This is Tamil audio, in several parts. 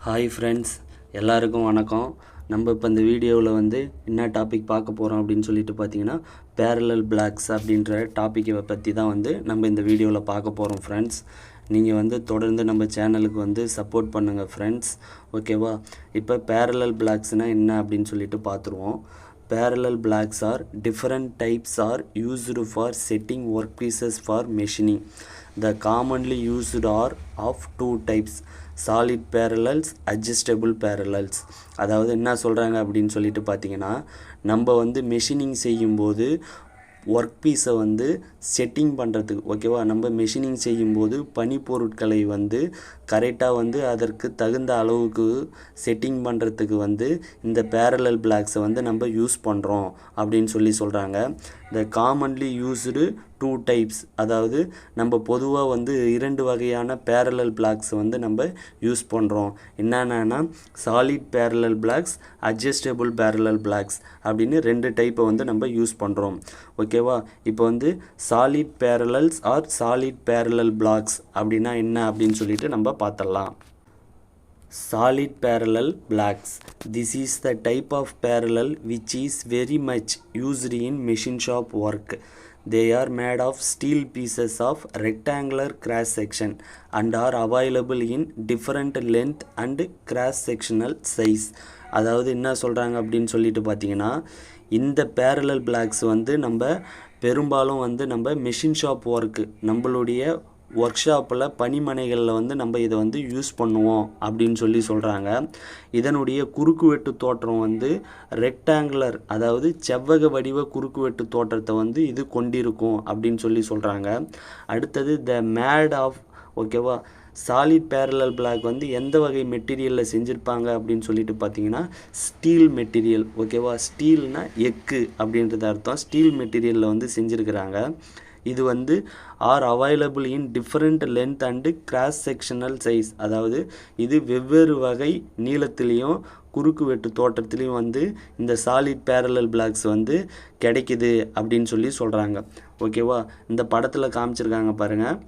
ஹாய் ஃப்ரெண்ட்ஸ் எல்லாருக்கும் வணக்கம். நம்ம இப்போ இந்த வீடியோவில் வந்து என்ன டாபிக் பார்க்க போகிறோம் அப்படின்னு சொல்லிட்டு பார்த்தீங்கன்னா பேரலல் பிளாக்ஸ் அப்படின்ற டாப்பிக்கை பற்றி தான் வந்து நம்ம இந்த வீடியோவில் பார்க்க போகிறோம் ஃப்ரெண்ட்ஸ் நீங்கள் வந்து தொடர்ந்து நம்ம சேனலுக்கு வந்து சப்போர்ட் பண்ணுங்கள் ஃப்ரெண்ட்ஸ் ஓகேவா இப்போ பேரலல் பிளாக்ஸ்னால் என்ன அப்படின்னு சொல்லிட்டு பார்த்துருவோம் parallel blocks are different types are used for setting work pieces for machining the commonly used are of two types solid parallels adjustable parallels. அதாவது என்ன சொல்கிறாங்க அப்படின்னு சொல்லிட்டு பார்த்தீங்கன்னா நம்ம வந்து மெஷினிங் செய்யும்போது ஒர்க் பீஸை வந்து செட்டிங் பண்ணுறதுக்கு ஓகேவா நம்ம மெஷினிங் செய்யும்போது பனிப்பொருட்களை வந்து கரெக்டாக வந்து அதற்கு தகுந்த அளவுக்கு செட்டிங் பண்ணுறதுக்கு வந்து இந்த பேரலல் பிளாக்ஸை வந்து நம்ம யூஸ் பண்ணுறோம் அப்படின்னு சொல்லி சொல்கிறாங்க the commonly used two types அதாவது நம்ம பொதுவாக வந்து இரண்டு வகையான பேரலல் பிளாக்ஸ் வந்து நம்ம யூஸ் பண்ணுறோம் என்னென்னா solid parallel blocks adjustable parallel blocks அப்படின்னு ரெண்டு டைப்பை வந்து நம்ம யூஸ் பண்ணுறோம் ஓகேவா இப்போ வந்து solid parallels are solid parallel blocks அப்படின்னா என்ன அப்படின்னு சொல்லிட்டு நம்ம பார்த்துடலாம் solid parallel blocks this is the type of parallel which is very much used in machine shop work they are made of steel pieces of rectangular cross section and are available in different length and cross sectional size அதாவது என்ன சொல்கிறாங்க அப்படின்னு சொல்லிட்டு பார்த்தீங்கன்னா இந்த பேரலல் பிளாக்ஸ் வந்து நம்ம பெரும்பாலும் வந்து நம்ம மெஷின் ஷாப் ஒர்க்கு நம்மளுடைய ஒர்க் ஷாப்பில் பனிமனைகளில் வந்து நம்ம இதை வந்து யூஸ் பண்ணுவோம் அப்படின்னு சொல்லி சொல்கிறாங்க இதனுடைய குறுக்கு வெட்டு தோற்றம் வந்து ரெக்டாங்குலர் அதாவது செவ்வக வடிவ குறுக்குவெட்டு தோற்றத்தை வந்து இது கொண்டிருக்கும் அப்படின்னு சொல்லி சொல்கிறாங்க அடுத்தது த மேட் ஆஃப் ஓகேவா சாலிட் பேரலல் பிளாக் வந்து எந்த வகை மெட்டீரியலில் செஞ்சுருப்பாங்க அப்படின்னு சொல்லிட்டு பார்த்தீங்கன்னா ஸ்டீல் மெட்டீரியல் ஓகேவா ஸ்டீல்னால் எக்கு அப்படின்றது அர்த்தம். ஸ்டீல் மெட்டீரியலில் வந்து செஞ்சுருக்கிறாங்க. இது வந்து are available in different length and cross sectional size அதாவது இது வெவ்வேறு வகை நீளத்துலேயும் குறுக்கு வெட்டு தோட்டத்துலேயும் வந்து இந்த சாலிட் பேரலல் பிளாக்ஸ் வந்து கிடைக்குது அப்படின்னு சொல்லி சொல்கிறாங்க ஓகேவா இந்த படத்தில் காமிச்சிருக்காங்க பாருங்கள்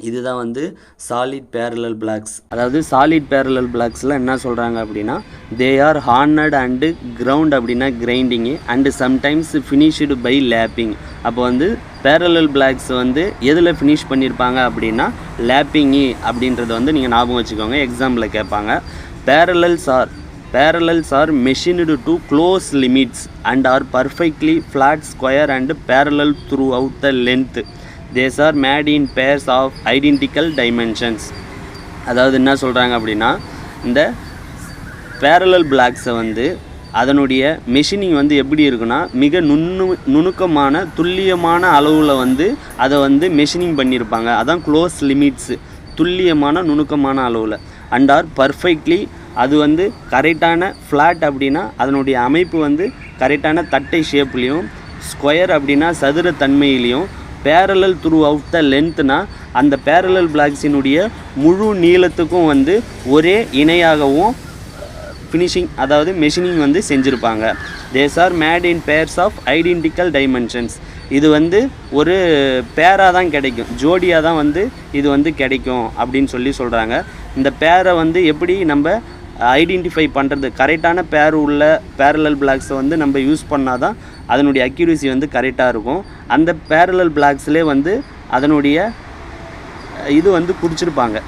இதுதான் வந்து சாலிட் பேரலல் பிளாக்ஸ் அதாவது சாலிட் பேரலல் பிளாக்ஸில் என்ன சொல்கிறாங்க அப்படின்னா they are hardened and ground அப்படின்னா கிரைண்டிங்கு and sometimes finished by lapping அப்போ வந்து பேரலல் பிளாக்ஸ் வந்து எதில் ஃபினிஷ் பண்ணியிருப்பாங்க அப்படின்னா லேப்பிங்கு அப்படின்றத வந்து நீங்கள் ஞாபகம் வச்சுக்கோங்க எக்ஸாம்பிளில் கேட்பாங்க. Parallels are parallels are machined to close limits and are perfectly flat square and parallel throughout the length these are made in pairs of identical dimensions அதாவது என்ன சொல்கிறாங்க அப்படின்னா இந்த பேரலல் பிளாக்ஸை வந்து அதனுடைய மெஷினிங் வந்து எப்படி இருக்குன்னா மிக நுண்ணு நுணுக்கமான துல்லியமான அளவில் வந்து அதை வந்து மெஷினிங் பண்ணியிருப்பாங்க. அதான் க்ளோஸ் லிமிட்ஸு துல்லியமான நுணுக்கமான அளவில். அண்ட் ஆர் பர்ஃபெக்ட்லி அது வந்து கரெக்டான ஃப்ளாட் அப்படின்னா அதனுடைய அமைப்பு வந்து கரெக்டான தட்டை ஷேப்லேயும் ஸ்கொயர் அப்படின்னா சதுர தன்மையிலையும் பேரலல் த்ரூ அவுட் த லென்த்னா அந்த பேரலல் பிளாக்ஸினுடைய முழு நீளத்துக்கும் வந்து ஒரே இணையாகவும் ஃபினிஷிங் அதாவது மெஷினிங் வந்து செஞ்சுருப்பாங்க. These are made in pairs of identical dimensions இது வந்து ஒரு பேராக தான் கிடைக்கும். ஜோடியாக தான் வந்து இது வந்து கிடைக்கும் அப்படின்னு சொல்லி சொல்கிறாங்க இந்த பேரை வந்து எப்படி நம்ம ஐடென்டிஃபை பண்ணுறது கரெக்டான பேர் உள்ள பேரலல் பிளாக்ஸை வந்து நம்ம யூஸ் பண்ணால் தான் அதனுடைய அக்யூரசி வந்து கரெக்டாக இருக்கும். அந்த பேரலல் பிளாக்ஸ்லேயே வந்து அதனுடைய இது வந்து குறிச்சிருப்பாங்க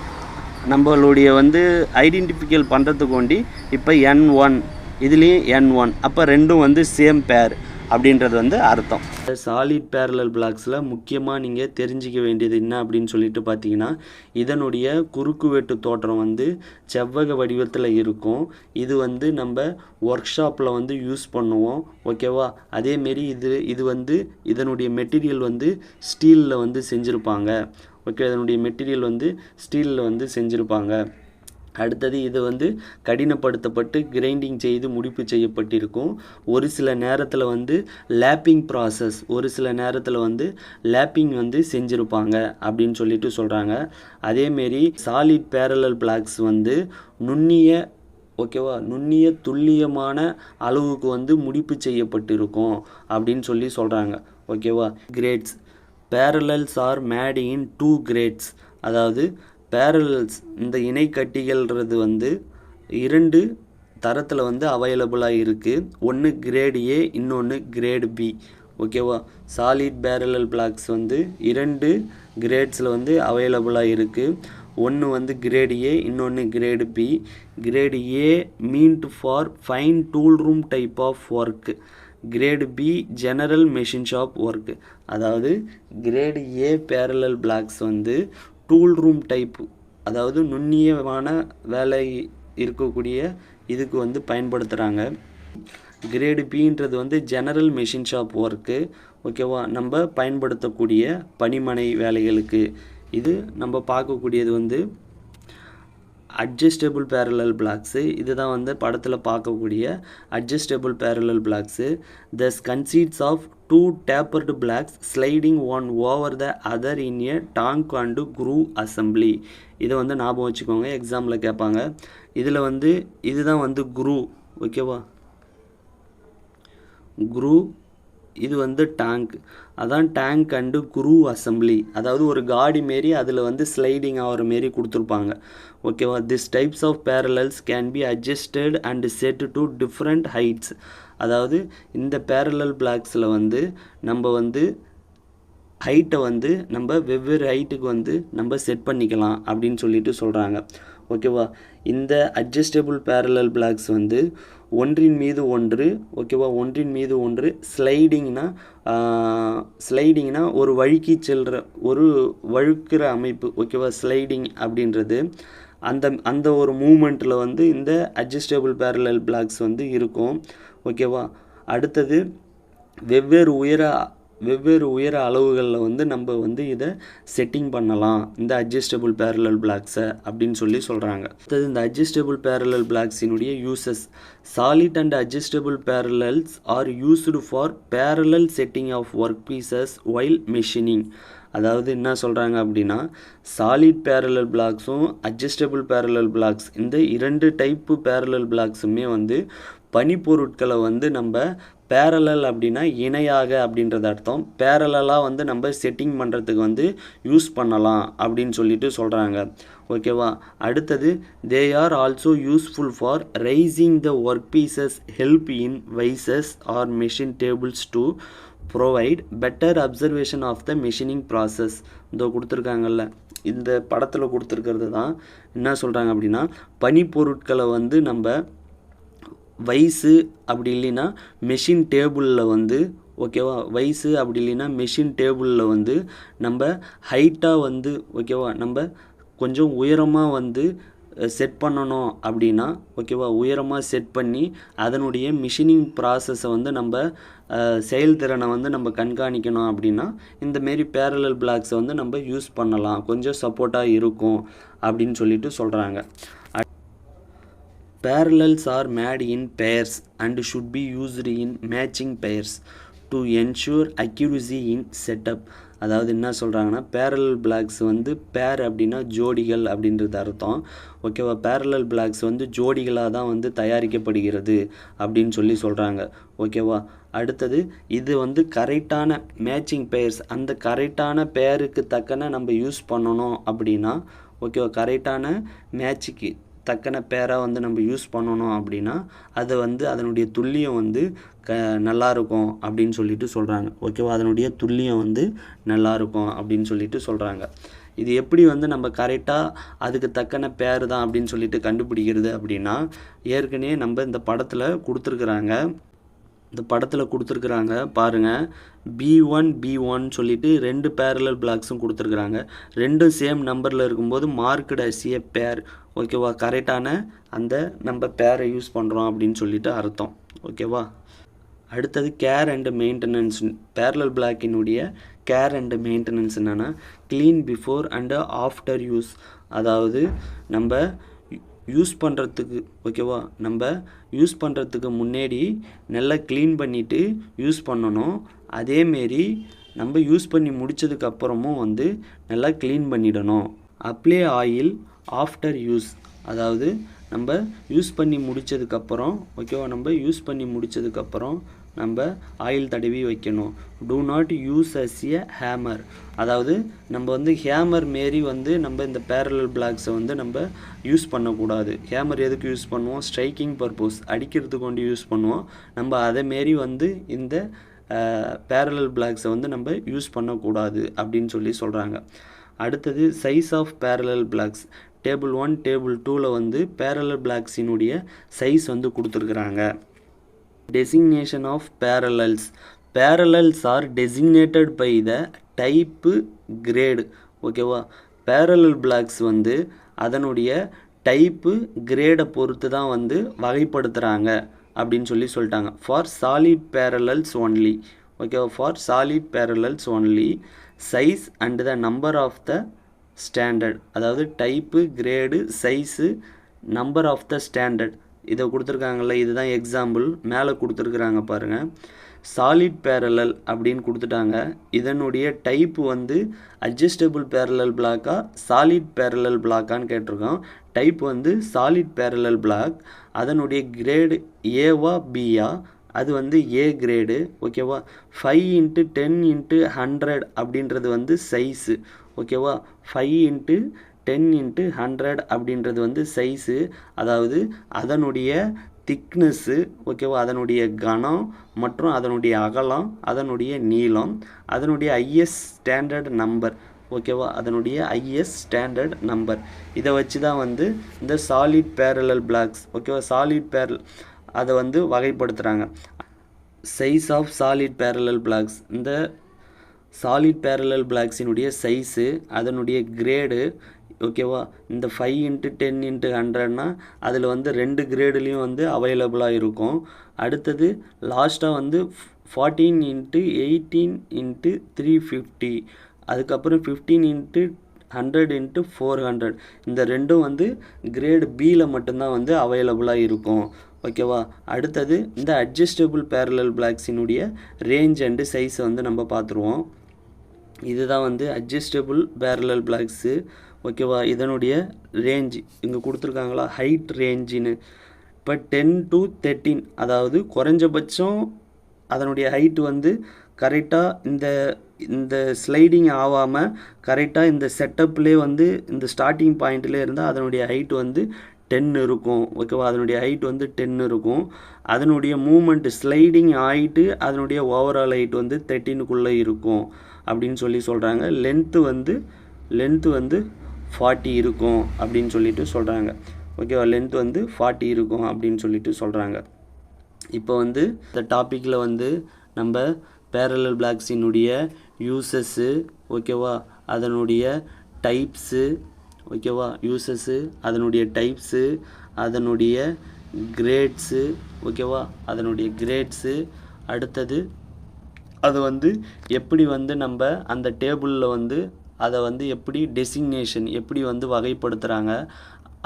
நம்மளுடைய வந்து ஐடென்டிஃபிக்கல் பண்ணுறதுக்கு வேண்டி இப்போ என் ஒன் இதுலேயும் என் ஒன் அப்போ ரெண்டும் வந்து சேம் பேர் அப்படின்றது வந்து அர்த்தம். சாலிட் பேரலல் பிளாக்ஸில் முக்கியமாக நீங்கள் தெரிஞ்சிக்க வேண்டியது என்ன அப்படின்னு சொல்லிட்டு பார்த்தீங்கன்னா இதனுடைய குறுக்கு வெட்டு தோற்றம் வந்து செவ்வக வடிவத்தில் இருக்கும். இது வந்து நம்ம ஒர்க் ஷாப்பில் வந்து யூஸ் பண்ணுவோம். ஓகேவா அதேமாரி இது இது வந்து இதனுடைய மெட்டீரியல் வந்து ஸ்டீலில் வந்து செஞ்சுருப்பாங்க. ஓகே இதனுடைய மெட்டீரியல் வந்து ஸ்டீலில் வந்து செஞ்சுருப்பாங்க. அடுத்தது இது வந்து கடினப்படுத்தப்பட்டு கிரைண்டிங் செய்து முடிப்பு செய்யப்பட்டிருக்கும். ஒரு சில நேரத்தில் வந்து லேப்பிங் ப்ராசஸ் ஒரு சில நேரத்தில் வந்து லேப்பிங் வந்து செஞ்சுருப்பாங்க அப்படின்னு சொல்லிட்டு சொல்கிறாங்க அதேமாரி சாலிட் பேரலல் பிளாக்ஸ் வந்து நுண்ணிய ஓகேவா நுண்ணிய துல்லியமான அளவுக்கு வந்து முடிப்பு செய்யப்பட்டிருக்கும் அப்படின்னு சொல்லி சொல்கிறாங்க ஓகேவா grades parallels are made in two grades அதாவது பேரலல்ஸ் இந்த இணைக்கட்டிகள்ன்றது வந்து இரண்டு தரத்தில் வந்து அவைலபிளாக இருக்குது ஒன்று கிரேடு ஏ இன்னொன்று கிரேடு பி ஓகேவா சாலிட் பேரலல் பிளாக்ஸ் வந்து இரண்டு கிரேட்ஸில் வந்து அவைலபிளாக இருக்குது ஒன்று வந்து கிரேடு ஏ இன்னொன்று grade B grade A meant for fine tool room type of work grade B general machine shop work அதாவது கிரேடு ஏ பேரலல் பிளாக்ஸ் வந்து டூல் ரூம் டைப் அதாவது நுண்ணியமான வேலை இருக்கக்கூடிய இதுக்கு வந்து பயன்படுத்துகிறாங்க கிரேடு பின்றது வந்து ஜெனரல் மெஷின் ஷாப் ஒர்க்கு ஓகேவா நம்ம பயன்படுத்தக்கூடிய பணிமனை வேலைகளுக்கு. இது நம்ம பார்க்கக்கூடியது வந்து அட்ஜஸ்டபிள் பேரலல் பிளாக்ஸு இதுதான் வந்து படத்தில் பார்க்கக்கூடிய adjustable parallel blocks thus consists of two tapered blocks sliding one over the other in a tongue and groove assembly இதை வந்து ஞாபகம் வச்சுக்கோங்க எக்ஸாமில் கேட்பாங்க. இதில் வந்து இதுதான் வந்து குரூ ஓகேவா குரூ இது வந்து டேங்க் அதான் டேங்க் அண்டு குரூ அசம்பிளி அதாவது ஒரு காடி மாரி அதில் வந்து ஸ்லைடிங் ஆகிற மாரி கொடுத்துருப்பாங்க. ஓகேவா this types of parallels can be adjusted and set to different heights அதாவது இந்த பேரலல் பிளாக்ஸில் வந்து நம்ம வந்து ஹைட்டை வந்து நம்ம வெவ்வேறு ஹைட்டுக்கு வந்து நம்ம செட் பண்ணிக்கலாம் அப்படின்னு சொல்லிட்டு சொல்கிறாங்க ஓகேவா இந்த அட்ஜஸ்டபிள் பேரலல் பிளாக்ஸ் வந்து ஒன்றின் மீது ஒன்று ஓகேவா ஒன்றின் மீது ஒன்று ஸ்லைடிங்னா ஸ்லைடிங்னா ஒரு வழுக்கி செல்கிற ஒரு வழுக்கிற அமைப்பு ஓகேவா ஸ்லைடிங் அப்படின்றது அந்த அந்த ஒரு மூமெண்ட்டில் வந்து இந்த அட்ஜஸ்டபிள் பேரலல் பிளாக்ஸ் வந்து இருக்கும். ஓகேவா அடுத்தது வெவ்வேறு உயர வெவ்வேறு உயர அளவுகளில் வந்து நம்ம வந்து இதை செட்டிங் பண்ணலாம். இந்த அட்ஜஸ்டபுள் பேரலல் பிளாக்ஸை அப்படின்னு சொல்லி சொல்கிறாங்க அடுத்தது இந்த adjustable parallel பிளாக்ஸினுடைய uses solid and adjustable parallels are used for parallel setting of work pieces while machining அதாவது என்ன சொல்கிறாங்க அப்படின்னா சாலிட் பேரலல் பிளாக்ஸும் அட்ஜஸ்டபுள் பேரலல் பிளாக்ஸ் இந்த இரண்டு டைப்பு பேரலல் பிளாக்ஸுமே வந்து பனிப்பொருட்களை வந்து நம்ம பேரலல் அப்படின்னா இணையாக அப்படின்றது அர்த்தம். பேரலலாக வந்து நம்ம செட்டிங் பண்ணுறதுக்கு வந்து யூஸ் பண்ணலாம் அப்படின்னு சொல்லிட்டு சொல்கிறாங்க ஓகேவா அடுத்தது they are also useful for raising the work pieces held in vices or machine tables to provide better observation of the machining process இதோ கொடுத்துருக்காங்கல்ல. இந்த படத்தில் கொடுத்துருக்கிறது தான். என்ன சொல்கிறாங்க அப்படின்னா பனிப்பொருட்களை வந்து நம்ம வயசு அப்படி இல்லைன்னா மெஷின் டேபிளில் வந்து ஓகேவா வயசு அப்படி இல்லைன்னா மெஷின் டேபிளில் வந்து நம்ம ஹைட்டாக வந்து ஓகேவா நம்ம கொஞ்சம் உயரமாக வந்து செட் பண்ணணும் அப்படின்னா ஓகேவா உயரமாக செட் பண்ணி அதனுடைய மிஷினிங் ப்ராசஸை வந்து நம்ம செயல்திறனை வந்து நம்ம கண்காணிக்கணும் அப்படின்னா இந்த மாரி பேரலல் பிளாக்ஸை வந்து நம்ம யூஸ் பண்ணலாம். கொஞ்சம் சப்போர்ட்டாக இருக்கும் அப்படின்னு சொல்லிட்டு சொல்கிறாங்க Parallels are made in pairs and should be used in matching pairs to ensure accuracy in setup. அதாவது என்ன சொல்கிறாங்கன்னா பேரலல் பிளாக்ஸ் வந்து பேர் அப்படின்னா ஜோடிகள் அப்படின்றது அர்த்தம். ஓகேவா பேரலல் பிளாக்ஸ் வந்து ஜோடிகளாக தான் வந்து தயாரிக்கப்படுகிறது அப்படின்னு சொல்லி சொல்கிறாங்க ஓகேவா அடுத்தது இது வந்து கரெக்டான மேட்சிங் பேர்ஸ் அந்த கரெக்டான பேருக்கு தக்கன நம்ம யூஸ் பண்ணணும் அப்படின்னா ஓகேவா கரெக்டான மேட்சுக்கு தக்கன பேராக வந்து நம்ம யூஸ் பண்ணணும் அப்படின்னா அதை வந்து அதனுடைய துல்லியம் வந்து க நல்லாயிருக்கும் அப்படின்னு சொல்லிட்டு சொல்கிறாங்க ஓகேவா? அதனுடைய துல்லியம் வந்து நல்லாயிருக்கும் அப்படின்னு சொல்லிட்டு சொல்கிறாங்க இது எப்படி வந்து நம்ம கரெக்டாக அதுக்கு தக்கன பேர் தான் அப்படின்னு சொல்லிட்டு கண்டுபிடிக்கிறது அப்படின்னா ஏற்கனவே நம்ம இந்த படத்தில் கொடுத்துருக்குறாங்க. இந்த படத்தில் கொடுத்துருக்குறாங்க பாருங்கள் பி ஒன் பி ஒன் சொல்லிட்டு ரெண்டு பேரலல் பிளாக்ஸும் கொடுத்துருக்குறாங்க. ரெண்டும் சேம் நம்பரில் இருக்கும்போது மார்க்கடு அசிய பேர் ஓகேவா கரெக்டான அந்த நம்ம பேரை யூஸ் பண்ணுறோம் அப்படின்னு சொல்லிட்டு அர்த்தம். ஓகேவா அடுத்தது கேர் அண்டு மெயின்டெனன்ஸ் பேரலல் பிளாக்கினுடைய கேர் அண்டு மெயின்டெனன்ஸ் என்னென்னா clean before and after use அதாவது நம்ம யூஸ் பண்ணுறதுக்கு ஓகேவா நம்ம யூஸ் பண்ணுறதுக்கு முன்னாடி நல்லா க்ளீன் பண்ணிவிட்டு யூஸ் பண்ணணும். அதேமாரி நம்ம யூஸ் பண்ணி முடித்ததுக்கப்புறமும் வந்து நல்லா க்ளீன் பண்ணிடணும். அப்ளை ஆயில் ஆஃப்டர் யூஸ் அதாவது நம்ம யூஸ் பண்ணி முடிச்சதுக்கப்புறம் ஓகேவா நம்ம யூஸ் பண்ணி முடிச்சதுக்கப்புறம் நம்ம ஆயில் தடவி வைக்கணும். Do not use as a hammer அதாவது நம்ம வந்து ஹேமர் மாரி வந்து நம்ம இந்த பேரலல் பிளாக்ஸை வந்து நம்ம யூஸ் பண்ணக்கூடாது. ஹேமர் எதுக்கு யூஸ் பண்ணுவோம்? ஸ்ட்ரைக்கிங் பர்பஸ் அடிக்கிறதுக்கு கொண்டு யூஸ் பண்ணுவோம். நம்ம அதை மாரி வந்து இந்த பேரலல் பிளாக்ஸை வந்து நம்ம யூஸ் பண்ணக்கூடாது அப்படின்னு சொல்லி சொல்கிறாங்க அடுத்தது size of parallel blocks table one table டூவில் வந்து பேரலல் பிளாக்ஸினுடைய சைஸ் வந்து கொடுத்துருக்குறாங்க. Designation of parallels parallels are designated by the type grade ஓகேவா பேரலல் பிளாக்ஸ் வந்து அதனுடைய டைப்பு கிரேடை பொறுத்து தான் வந்து வகைப்படுத்துகிறாங்க அப்படின்னு சொல்லி சொல்லிட்டாங்க. ஃபார் சாலிட் பேரலல்ஸ் ஒன்லி ஓகேவா for solid parallels only size and the number of the standard அதாவது type grade size number of the standard இதை கொடுத்துருக்காங்கல்ல இதுதான் எக்ஸாம்பிள் மேலே கொடுத்துருக்குறாங்க பாருங்கள் சாலிட் பேரலல் அப்படின்னு கொடுத்துட்டாங்க. இதனுடைய டைப் வந்து அட்ஜஸ்டபிள் பேரலல் பிளாக்கா சாலிட் பேரலல் பிளாக்கான்னு கேட்டிருக்கோம். டைப் வந்து சாலிட் பேரலல் பிளாக் அதனுடைய கிரேடு ஏவா பியா அது வந்து ஏ கிரேடு ஓகேவா five into ten into hundred அப்படின்றது வந்து சைஸு ஓகேவா five into ten into hundred அப்படின்றது வந்து சைஸு. அதாவது அதனுடைய திக்னஸ்ஸு ஓகேவா? அதனுடைய கனம் மற்றும் அதனுடைய அகலம் அதனுடைய நீளம் அதனுடைய ஐஎஸ் ஸ்டாண்டர்ட் நம்பர் ஓகேவா? அதனுடைய ஐஎஸ் ஸ்டாண்டர்ட் நம்பர் இதை வச்சு தான் வந்து இந்த சாலிட் பேரலல் பிளாக்ஸ் ஓகேவா? சாலிட் பேரல் அதை வந்து வகைப்படுத்துகிறாங்க size of solid parallel blocks இந்த சாலிட் பேரலல் பிளாக்ஸினுடைய சைஸு அதனுடைய கிரேடு ஓகேவா இந்த ஃபைவ் இன்ட்டு டென் இன்ட்டு ஹண்ட்ரட்னா அதில் வந்து ரெண்டு கிரேடுலேயும் வந்து அவைலபிளாக இருக்கும். அடுத்தது லாஸ்ட்டாக வந்து fourteen into eighteen into three fifty அதுக்கப்புறம் fifteen into hundred into four hundred இந்த ரெண்டும் வந்து கிரேடு பியில் மட்டும்தான் வந்து அவைலபிளாக இருக்கும். ஓகேவா அடுத்தது இந்த அட்ஜஸ்டபிள் பேரலல் பிளாக்ஸினுடைய ரேஞ்ச் அண்டு சைஸை வந்து நம்ம பார்த்துருவோம். இதுதான் வந்து அட்ஜஸ்டபிள் பேரலல் பிளாக்ஸு ஓகேவா? இதனுடைய ரேஞ்சு இங்கே கொடுத்துருக்காங்களா? ஹைட் ரேஞ்சின்னு இப்போ டென் டு தேர்ட்டீன் அதாவது குறைஞ்சபட்சம் அதனுடைய ஹைட் வந்து கரெக்டாக இந்த இந்த ஸ்லைடிங் ஆகாமல் கரெக்டாக இந்த செட்டப்லேயே வந்து இந்த ஸ்டார்டிங் பாயிண்ட்லேயே இருந்தால் அதனுடைய ஹைட் வந்து டென் இருக்கும். ஓகேவா? அதனுடைய ஹைட் வந்து டென் இருக்கும். அதனுடைய மூமெண்ட் ஸ்லைடிங் ஆகிட்டு அதனுடைய ஓவரால் ஹைட் வந்து தேர்ட்டீனுக்குள்ளே இருக்கும். அப்படின்னு சொல்லி சொல்கிறாங்க லென்த்து வந்து லென்த்து வந்து ஃபார்ட்டி இருக்கும் அப்படின்னு சொல்லிட்டு சொல்கிறாங்க ஓகேவா லென்த் வந்து ஃபார்ட்டி இருக்கும் அப்படின்னு சொல்லிட்டு சொல்கிறாங்க இப்போ வந்து இந்த டாப்பிக்கில் வந்து நம்ம பேரலல் பிளாக்ஸினுடைய யூசஸ்ஸு ஓகேவா அதனுடைய டைப்ஸு ஓகேவா யூசஸ்ஸு அதனுடைய டைப்ஸு அதனுடைய கிரேட்ஸு ஓகேவா அதனுடைய கிரேட்ஸு அடுத்தது அது வந்து எப்படி வந்து நம்ம அந்த டேபிளில் வந்து அதை வந்து எப்படி டெசிக்னேஷன் எப்படி வந்து வகைப்படுத்துகிறாங்க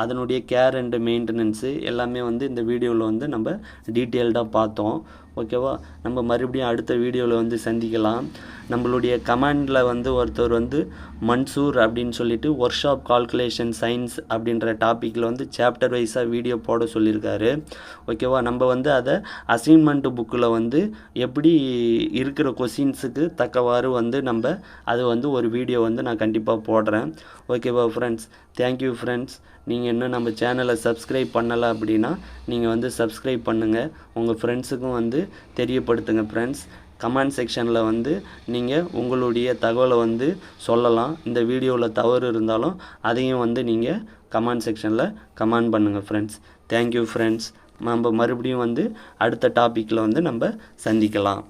அதனுடைய கேர் அண்டு மெயின்டெனன்ஸு எல்லாமே வந்து இந்த வீடியோவில் வந்து நம்ம டீட்டெயில்டாக பார்த்தோம். ஓகேவா நம்ம மறுபடியும் அடுத்த வீடியோவில் வந்து சந்திக்கலாம். நம்மளுடைய கமாண்டில் வந்து ஒருத்தர் வந்து மன்சூர் அப்படின்னு சொல்லிட்டு ஒர்க் ஷாப் கால்குலேஷன் சயின்ஸ் அப்படின்ற டாப்பிக்கில் வந்து சாப்டர் வைஸாக வீடியோ போட சொல்லியிருக்காரு. ஓகேவா நம்ம வந்து அதை அசைன்மெண்ட் புக்கில் வந்து எப்படி இருக்கிற கொஷின்ஸுக்கு தக்கவாறு வந்து நம்ம அது வந்து ஒரு வீடியோ வந்து நான் கண்டிப்பாக போடுறேன். ஓகேவா ஃப்ரெண்ட்ஸ் தேங்க்யூ ஃப்ரெண்ட்ஸ் நீங்கள் இன்னும் நம்ம சேனலை சப்ஸ்கிரைப் பண்ணலை அப்படின்னா நீங்கள் வந்து சப்ஸ்கிரைப் பண்ணுங்கள் உங்கள் ஃப்ரெண்ட்ஸுக்கும் வந்து தெரியப்படுத்துங்க ஃப்ரெண்ட்ஸ் கமெண்ட் செக்ஷனில் வந்து நீங்கள் உங்களுடைய தகவலை வந்து சொல்லலாம். இந்த வீடியோவில் தவறு இருந்தாலும் அதையும் வந்து நீங்கள் கமெண்ட் செக்ஷனில் கமெண்ட் பண்ணுங்கள் ஃப்ரெண்ட்ஸ் தேங்க்யூ ஃப்ரெண்ட்ஸ் நம்ம மறுபடியும் வந்து அடுத்த டாப்பிக்கில் வந்து நம்ம சந்திக்கலாம்.